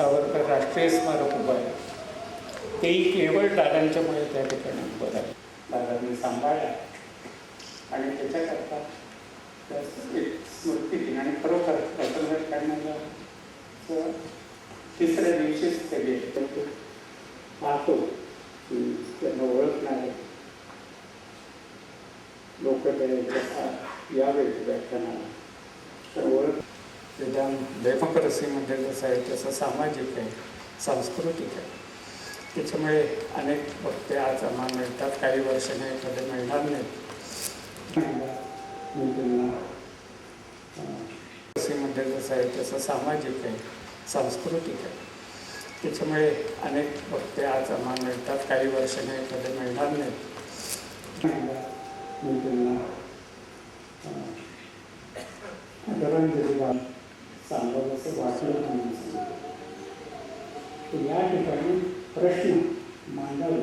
सावरकर राष्ट्रीय स्मारक उभं आहे. तेही केवळ दादांच्यामुळे त्या ठिकाणी उभं आहे दादांनी सांभाळलं. आणि त्याच्याकरता एक स्मृती दिन आणि खरोखर प्रसंग काढण्याला तर तिसऱ्या दिवशीच ते गेले. पाहतो की त्यांना ओळखणारे लोक ते यावे व्याख्यानाला तर ओळख त्याच्या लेखकरसीमध्ये जसं आहे तसं सामाजिक आहे सांस्कृतिक आहे. त्याच्यामुळे अनेक वक्ते आज आम्हाला मिळतात. काही वर्षाने एखादे मिळणार नाहीत मी त्यांना रसीमध्ये जसं आहे तसं सामाजिक आहे सांस्कृतिक आहे. त्याच्यामुळे अनेक वक्ते आज आम्हाला मिळतात. काही वर्षाने एखादे मिळणार नाहीत मी त्यांना तर या ठिकाणी प्रश्न मांडावे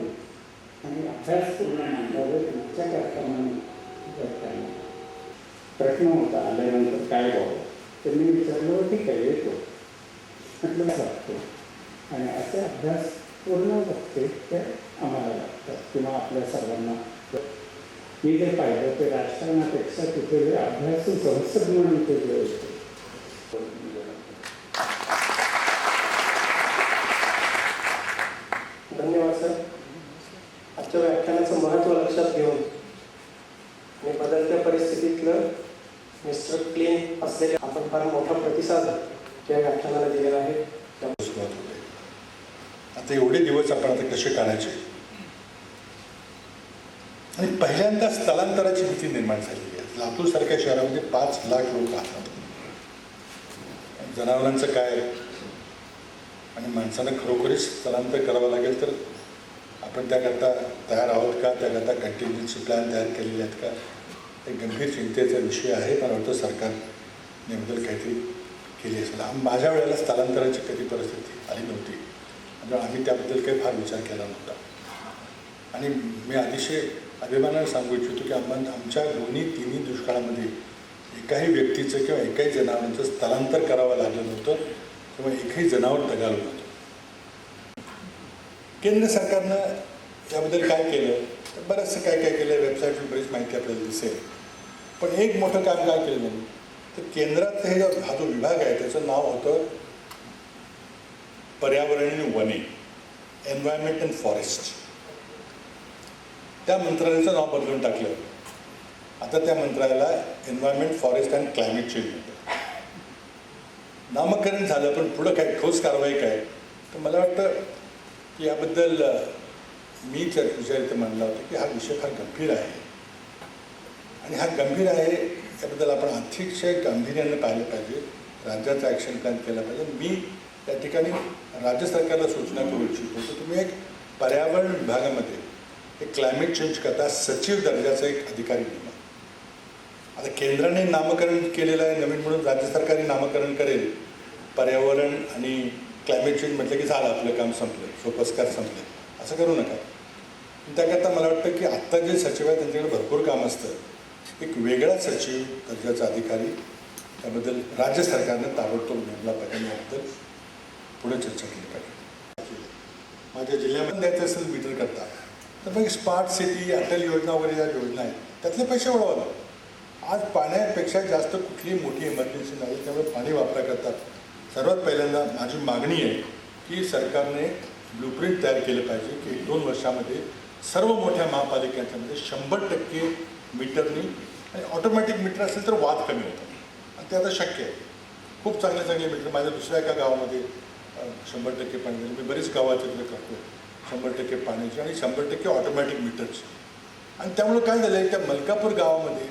आणि अभ्यासपूर्ण मांडावे तुमच्या तुमच्याकरता करता येईल प्रश्न होता आल्यानंतर काय व्हावं तर मी विचारलं ठीक आहे येतो म्हटलं लागतो आणि असे अभ्यास पूर्ण बघते ते आम्हाला लागतात किंवा आपल्या सर्वांना मी जे पाहिलं ते राजकारणापेक्षा तिथे जे अभ्यासू संसद म्हणून ते जे होते धन्यवाद सर. आजच्या व्याख्यानाचं महत्त्व लक्षात घेऊन आणि बदलत्या परिस्थितीतलं मिस्टर क्लीन असलेले आपण फार मोठा प्रतिसाद या व्याख्यानाला दिलेला आहे. त्या- होते आता एवढे दिवस आपण आता कसे काढायचे आणि पहिल्यांदा स्थलांतराची भीती निर्माण झालेली आहे. लातूरसारख्या शहरामध्ये पाच लाख लोक राहतात. जनावरांचं काय आणि माणसानं खरोखरीच स्थलांतर करावं लागेल तर आपण त्याकरता तयार आहोत का? त्याकरता कंटिन्युन्सी प्लॅन तयार केलेले आहेत का? एक गंभीर चिंतेचा विषय आहे. मला वाटतं सरकारने बद्दल काहीतरी केली असेल. माझ्या वेळेला स्थलांतराची कधी परिस्थिती आली नव्हती. म्हणजे आम्ही त्याबद्दल काही फार विचार केला नव्हता. आणि मी अतिशय अभिमानानं सांगू इच्छितो की आम्हा आमच्या दोन्ही तिन्ही दुष्काळामध्ये एकाही व्यक्तीचं किंवा एकाही जनावरांचं स्थलांतर करावं लागलं नव्हतं. किंवा एकही जनावर दगावलं नव्हतं केंद्र सरकारनं याबद्दल काय केलं? तर बरंचसं काय काय केलं वेबसाईटवर बरीच माहिती आपल्याला दिसेल. पण एक मोठं काम काय केलं त्यांनी तर केंद्रात हे हा जो विभाग आहे त्याचं नाव होतं पर्यावरण आणि वने एन्व्हायरमेंट अँड फॉरेस्ट त्या मंत्रालयाचं नाव बदलून टाकलं. आता त्या मंत्रालयाला environment forest and climate change म्हणतात. नामकरण झालं पण पुढं काय ठोस कारवाई काय? तर मला वाटतं की याबद्दल मी त्या तुझ्या इथं मांडला होता की हा विषय फार गंभीर आहे. आणि हा गंभीर आहे याबद्दल आपण अतिशय गांभीर्यानं पाहिलं पाहिजे. राज्याचा ॲक्शन प्लॅन केला पाहिजे. मी त्या ठिकाणी राज्य सरकारला सूचना करू इच्छितो. की तुम्ही एक पर्यावरण विभागामध्ये एक क्लायमेट चेंज करता सचिव दर्जाचा एक अधिकारी नेमा आता केंद्राने नामकरण केलेलं आहे नवीन म्हणून राज्य सरकारने नामकरण करेल. पर्यावरण आणि क्लायमेट चेंज म्हटलं की झालं आपलं काम संपलं सोपस्कार संपले. असं करू नका. त्याकरता मला वाटतं की आत्ता जे सचिव आहे त्यांच्याकडे भरपूर काम असतं. एक वेगळा सचिव दर्जाचा अधिकारी त्याबद्दल राज्य सरकारनं ताबडतोब नेमला पाहिजे याबद्दल पुढे चर्चा केली पाहिजे. माझ्या जिल्ह्यामध्ये द्यायचं असेल मीटर करता. तर मग स्मार्ट सिटी अटल योजना वगैरे ज्या योजना आहेत त्यातले पैसे वळवा आज पाण्यापेक्षा जास्त कुठलीही मोठी इमर्जन्सी नाही त्यामुळे पाणी वापरा करतात सर्वात पहिल्यांदा माझी मागणी आहे की सरकारने ब्लूप्रिंट तयार केलं पाहिजे की एक दोन वर्षामध्ये सर्व मोठ्या महापालिकांच्यामध्ये शंभर टक्के मीटरनी आणि ऑटोमॅटिक मीटर असेल तर वाद कमी होतात आणि ते आता शक्य आहे. खूप चांगले चांगले मीटर माझ्या दुसऱ्या एका गावामध्ये शंभर टक्के पाणी मी बरीच गावाचे तिथे करतो शंभर टक्के पाण्याची आणि शंभर टक्के ऑटोमॅटिक मीटरची आणि त्यामुळे काय झालं आहे त्या मलकापूर गावामध्ये